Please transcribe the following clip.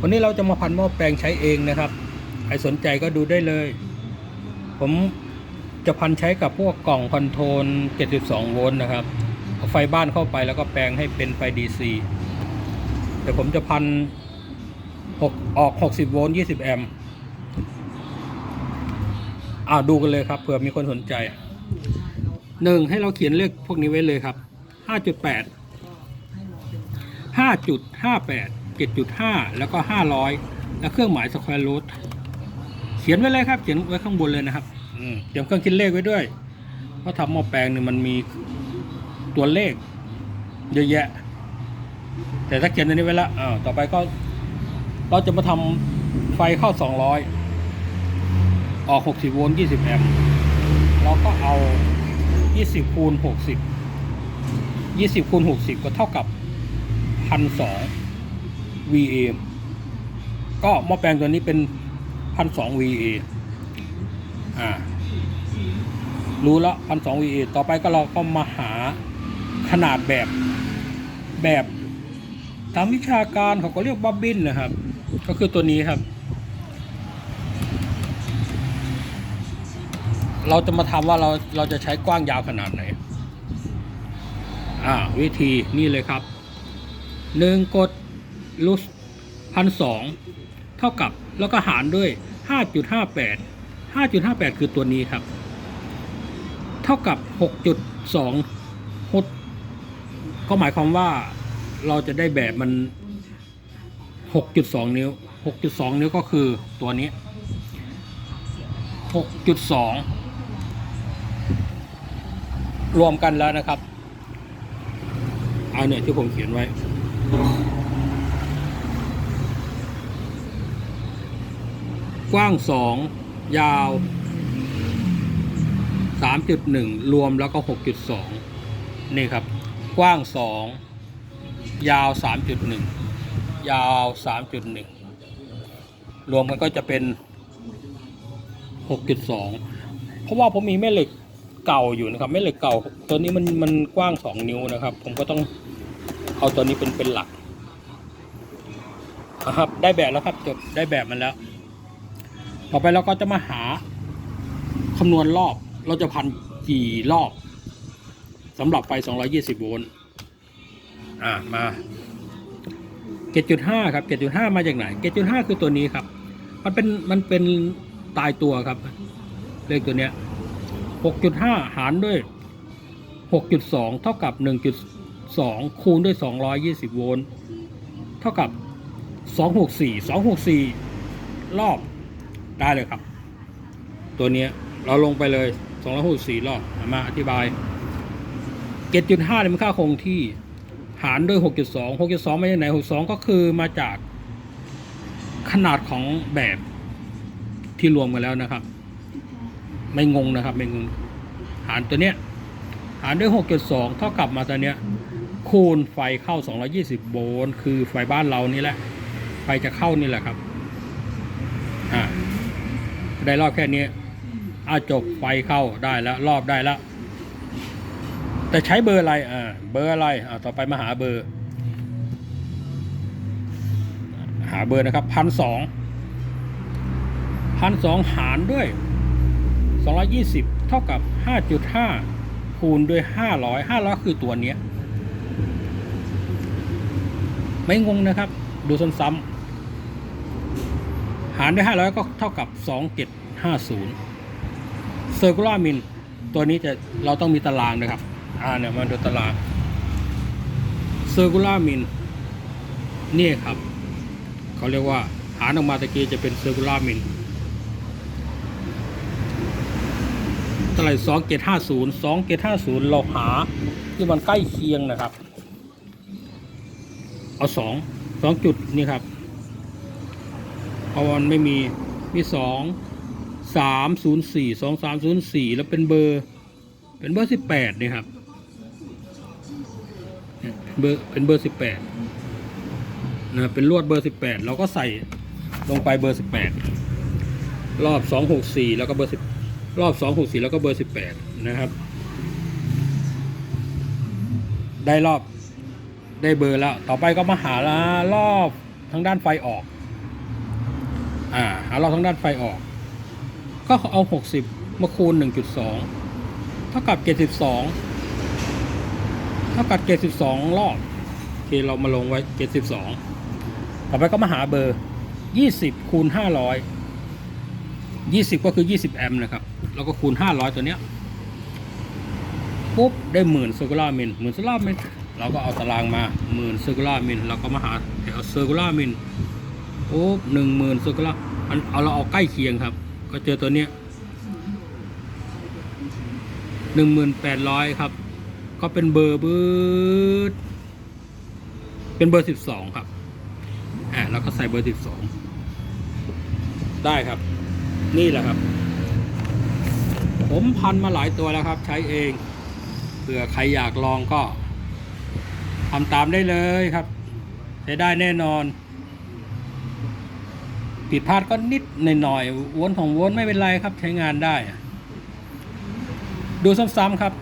วันนี้เราจะมาพันหม้อแปลงใช้เองนะครับ ใครสนใจก็ดูได้เลย ผมจะพันใช้กับพวกกล่องคอนโทรล 72 โวลต์นะครับเอาไฟบ้านเข้าไปแล้วก็แปลงให้เป็นไฟ DC แต่ผมจะพันหกออก 60 โวลต์ 20 แอมป์อ่าดูกันเลยครับเผื่อมีคนสนใจหนึ่งให้เราเขียนเลขพวกนี้ไว้เลยครับ 5.8 5.58 7.5 แล้วก็ 500 แล้วเครื่องหมายสแควร์รูทเขียนไว้เลยครับ เขียนไว้ข้างบนเลยนะครับเตรียมเครื่องคิดเลขไว้ด้วย เพราะทำหม้อแปลงเนี่ยมันมีตัวเลขเยอะแยะ แต่ถ้าเขียนตัวนี้ไว้ล้วอ้าวต่อไปก็เราจะมาทำไฟเข้า 200 ออก 60 โวลต์ 20 แอมป์เราก็เอา 20 คูณ 60 20 คูณ 60 ก็เท่ากับ 1,200 VA ก็หม้อแปลงตัวนี้เป็น1,200 VA อ่า รู้แล้ว1,200 VA ต่อไปก็เราก็มาหาขนาดแบบแบบตามวิชาการเขาก็เรียกบับบินนะครับ ก็คือตัวนี้ครับ เราจะมาทำว่าเราเราจะใช้กว้างยาวขนาดไหน อ่า วิธีนี่เลยครับหนึ่งกด ลุสพันสองเท่ากับแล้วก็หารด้วยห้าจุดห้าแปดห้าจุดห้าแปดคือตัวนี้ครับ เท่ากับหกจุดสองหดก็หมายความว่าเราจะได้แบบมันหกจุดสองนิ้วหกจุดสองนิ้วก็คือตัวนี้หกจุดสองรวมกันแล้วนะครับ เอาเนี่ยที่ผมเขียนไว้ กว้างสองยาวสามจุดหนึ่งรวมแล้วก็หกจุดสองนี่ครับ กว้างสองยาวสามจุดหนึ่งยาวสามจุดหนึ่งรวมกันก็จะเป็นหกจุดสองเพราะว่าผมมีแม่เหล็กเก่าอยู่นะครับ แม่เหล็กเก่า ตัวนี้มันมันกว้างสองนิ้วนะครับ ผมก็ต้องเอาตัวนี้เป็นเป็นหลักนะครับ ได้แบบแล้วครับจบได้แบบมันแล้ว ต่อไปเราก็จะมาหาคำนวณรอบเราจะพันกี่รอบสำหรับไฟ 220 โวลต์อ่ามาเกจุดห้าครับเกจุดห้ามาจากไหนเกจุดห้าคือตัวนี้ครับ มันเป็นมันเป็นตายตัวครับ เลขตัวเนี้ย6.5หารด้วย6.2เท่ากับ1.2คูณด้วย220โวลต์เท่ากับ264 264รอบ ได้เลยครับ ตัวนี้เราลงไปเลย264รอบเอมาอธิบาย 7.5เนี่ยมันค่าคงที่หารด้วย 6.2 6.2 มาจากไหน 62 ก็คือมาจากขนาดของแบบที่รวมกันแล้วนะครับ ไม่งงนะครับ ไม่งง หารตัวเนี้ย หารด้วย 6.2 เท่ากับมาตัวเนี้ย คูณไฟเข้า 220 โวลต์คือไฟบ้านเรานี่แหละ ไฟจะเข้านี่แหละครับ อ่า ได้รอบแค่นี้อาจบไฟเข้าได้แล้ว รอบได้แล้ว แต่ใช้เบอร์อะไรอ่าเบอร์อะไรอ่าต่อไปมาหาเบอร์ หาเบอร์นะครับพันสองพันสองหารด้วย220เท่ากับ5.5คูณด้วย500 500คือตัวเนี้ย ไม่งงนะครับ ดูซ้ำๆ หารด้วย 500 ก็เท่ากับ 2750เซอร์คูลามินตัวนี้จะเราต้องมีตารางนะครับ อ่าเนี่ยมาดูตารางเซอร์คูลามินนี่ครับ เขาเรียกว่าหารออกมาตะกี้จะเป็นเซอร์คูลามินเท่าไหร่สองเจ็ดห้าศูนย์สองเราหาที่มันใกล้เคียงนะครับ เอาสองสองจุดนี่ครับ พราะมันไม่มี มีสองสามศูนย์สี่สองสามศูนย์สี่แล้วเป็นเบอร์ เป็นเบอร์สิบแปดนี่ครับเนี่ยเบอร์เป็นเบอร์สิบแปดนะเป็นลวดเบอร์สิบแปดเราก็ใส่ลงไปเบอร์สิบแปดรอบสองหกสี่แล้วก็เบอร์สิบรอบสองหกสี่แล้วก็เบอร์สิบแปดนะครับ ได้รอบได้เบอร์แล้ว ต่อไปก็มาหารอบทางด้านไฟออก อ่าหาเราทางด้านไฟออก ก็เอาหกสิบมาคูณหนึ่งจุดสองเท่ากับเจ็ดสิบสองเท่ากับเจ็ดสิบสองรอบโอเคเรามาลงไว้เจ็ดสิบสองต่อไปก็มาหาเบอร์ยี่สิบคูณห้าร้อยยี่สิบก็คือยี่สิบแอมป์นะครับ แล้วก็คูณห้าร้อยตัวเนี้ยปุ๊บ ได้หมื่นเซอร์คูลามิลหมื่นเซอร์คูลามิลเราก็เอาตารางมาหมื่นเซอร์คูลามิลเราก็มาหาแถวเซอร์คูลามิล ปุ๊บหนึ่งหมื่นเซอร์คูลาร์อันเอาเราเอาใกล้เคียงครับ ก็เจอตัวเนี้ยหนึ่งหมื่นแปดร้อยครับ ก็เป็นเบอร์บอร์เป็นเบอร์สิบสองครับอ่าเราก็ใส่เบอร์สิบสองได้ครับ นี่แหละครับ ผมพันมาหลายตัวแล้วครับ ใช้เองเผื่อใครอยากลองก็ทำตามได้เลยครับ ใช้ได้แน่นอน ผิดพลาดก็นิดหน่อยๆวนของวนไม่เป็นไรครับใช้งานได้ ดูซ้ำๆครับ